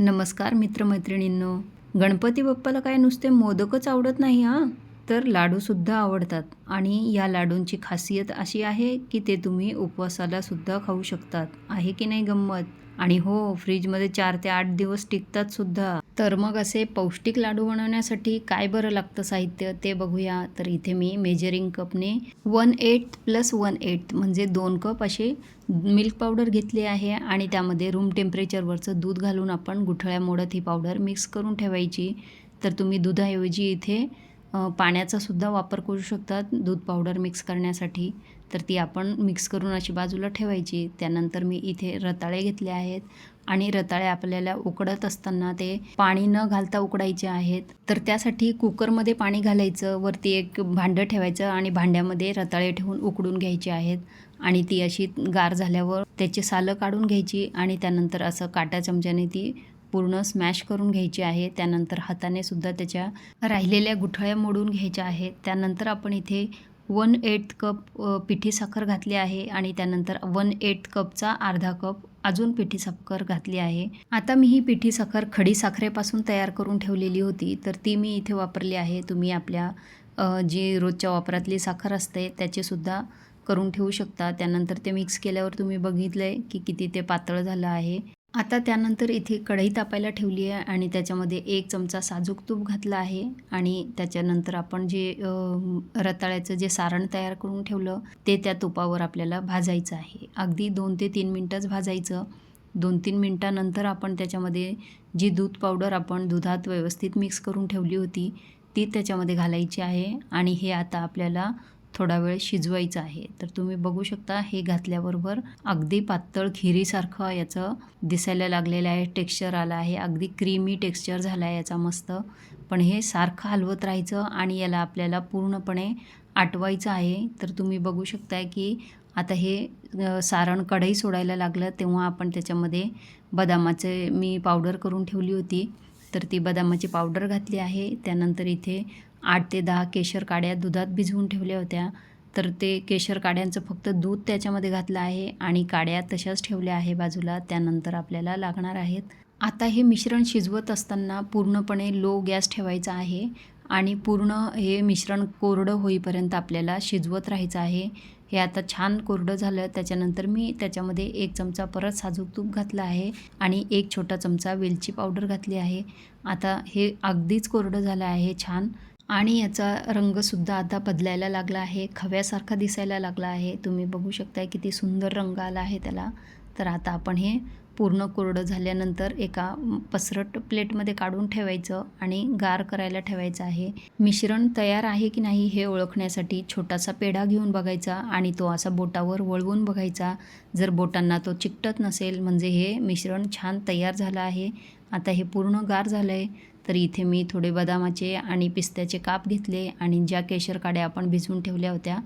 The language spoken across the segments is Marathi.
नमस्कार मित्रमैत्रिणींनो. गणपती बाप्पाला काय नुसते मोदकच आवडत नाही हां? तर लाडूसुद्धा आवडतात. आणि या लाडूंची खासियत अशी आहे की ते तुम्ही उपवासालासुद्धा खाऊ शकतात. आहे की नाही गंमत? आणि हो फ्रीजमध्ये चार ते आठ दिवस टिकतात सुद्धा. तर मग असे पौष्टिक लाडू बनवण्यासाठी काय बरं लागतं साहित्य ते बघूया. तर इथे मी measuring कपने one eight plus one eight म्हणजे दोन कप असे मिल्क पावडर घेतली आहे आणि त्यामध्ये रूम टेम्परेचरवरचं दूध घालून आपण गुठळ्या मोडत ही पावडर मिक्स करून ठेवायची. तर तुम्ही दुधाऐवजी इथे पाण्याचा सुद्धा वापर करू शकतात दूध पावडर मिक्स करण्यासाठी. तर ती आपण मिक्स करून अशी बाजूला ठेवायची. त्यानंतर मी इथे रताळे घेतले आहेत आणि रताळे आपल्याला उकडत असताना ते पाणी न घालता उकडायचे आहेत. तर त्यासाठी कुकरमध्ये पाणी घालायचं वरती एक भांडं ठेवायचं आणि भांड्यामध्ये रताळे ठेवून उकडून घ्यायचे आहेत. आणि ती अशी गार झाल्यावर त्याची सालं काढून घ्यायची आणि त्यानंतर असं काटा चमच्याने ती पूर्ण स्मॅश करून घ्यायची आहे. त्यानंतर हाताने सुद्धा त्याच्या राहिलेल्या गुठळ्या मोडून घ्यायच्या आहेत त्यानंतर आपण इथे वन एट कप पिठी साखर घातली आहे आणि त्यानंतर वन एट कपचा अर्धा कप अजून पिठी साखर घातली आहे. आता मी ही पिठी साखर खडी साखरेपासून तयार करून ठेवलेली होती. तर ती मी इथे वापरली आहे. तुम्ही आपल्या जी रोजच्या वापरातली साखर असते त्याचीसुद्धा करून ठेवू शकता. त्यानंतर ते मिक्स केल्यावर तुम्ही बघितलं आहे की किती ते पातळ झालं आहे. आता त्यानंतर इथे कढई तापायला ठेवली आहे आणि त्याच्यामध्ये एक चमचा साजूक तूप घातला आहे आणि त्याच्यानंतर आपण जे रताळ्याचं जे सारण तयार करून ठेवलं ते त्या तुपावर आपल्याला भाजायचं आहे. अगदी दोन ते तीन मिनटंच भाजायचं. दोन तीन मिनटानंतर आपण त्याच्यामध्ये जी दूध पावडर आपण दुधात व्यवस्थित मिक्स करून ठेवली होती ती त्याच्यामध्ये घालायची आहे आणि हे आता आपल्याला थोडा वेळ शिजवायचं आहे. तर तुम्ही बघू शकता हे घातल्याबरोबर अगदी पातळ खिरीसारखं याचं दिसायला लागलेलं आहे. टेक्स्चर आलं आहे. अगदी क्रीमी टेक्स्चर झाला आहे याचा मस्त. पण हे सारखं हलवत राहायचं आणि याला आपल्याला पूर्णपणे आटवायचं आहे. तर तुम्ही बघू शकताय की आता हे सारण कढई सोडायला लागलं तेव्हा आपण त्याच्यामध्ये बदामाचे मी पावडर करून ठेवली होती. तर ती बदामाची पावडर घातली आहे. त्यानंतर इथे आठ ते दहा केशर काड्या दुधात भिजवून ठेवल्या होत्या. तर ते केशर काड्यांचं फक्त दूध त्याच्यामध्ये घातलं आहे आणि काड्या तशाच ठेवल्या आहे बाजूला. त्यानंतर आपल्याला लागणार आहेत. आता हे मिश्रण शिजवत असताना पूर्णपणे लो गॅस ठेवायचा आहे आणि पूर्ण हे मिश्रण कोरडं होईपर्यंत आपल्याला शिजवत राहायचं आहे. हे आता छान कोरडं झालं. त्याच्यानंतर मी त्याच्यामध्ये एक चमचा परत साजूक तूप घातलं आहे आणि एक छोटा चमचा वेलची पावडर घातली आहे. आता हे अगदीच कोरडं झालं आहे छान. आणि याचा रंगसुद्धा आता बदलायला लागला आहे. खव्यासारखा दिसायला लागला आहे. तुम्ही बघू शकताय किती सुंदर रंग आला आहे त्याला. तर आता आपण हे पूर्ण कोरडं झाल्यानंतर एका पसरट प्लेटमध्ये काढून ठेवायचं आणि गार करायला ठेवायचं आहे. मिश्रण तयार आहे की नाही हे ओळखण्यासाठी छोटासा पेढा घेऊन बघायचा आणि तो असा बोटावर वळवून बघायचा. जर बोटांना तो चिकटत नसेल म्हणजे हे मिश्रण छान तयार झालं आहे. आता हे पूर्ण गार झालं आहे तर इथे मी थोडे बदामाचे आणि पिस्त्याचे काप घेतले आणि ज्या केशर काड्या आपण भिजवून ठेवल्या होत्या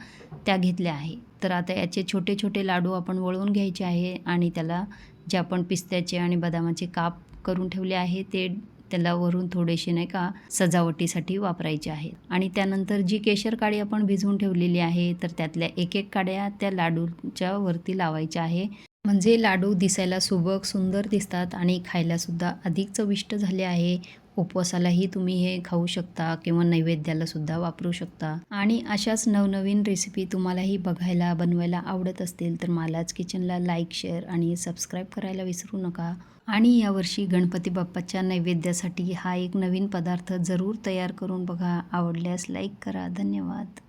त्या घेतल्या आहे. तर आता याचे छोटे छोटे लाडू आपण वळवून घ्यायचे आहे आणि त्याला जे आपण पिस्त्याचे आणि बदामाचे काप करून ठेवले आहे ते त्याला वरून थोडेसे नाही का सजावटीसाठी वापरायचे आहेत आणि त्यानंतर जी केशर काडी आपण भिजवून ठेवलेली आहे तर त्यातल्या एक एक काड्या त्या लाडूच्या वरती लावायच्या आहे. म्हणजे लाडू दिसायला सुबक सुंदर दिसतात आणि खायलासुद्धा अधिक चविष्ट झाले आहे. उपवासालाही तुम्ही हे खाऊ शकता किंवा नैवेद्याला सुद्धा वापरू शकता. आणि अशाच नवनवीन रेसिपी तुम्हालाही बघायला बनवायला आवडत असतील तर मालाच किचनला लाईक शेअर आणि सबस्क्राईब करायला विसरू नका. आणि यावर्षी गणपती बाप्पाच्या नैवेद्यासाठी हा एक नवीन पदार्थ जरूर तयार करून बघा. आवडल्यास लाईक करा. धन्यवाद.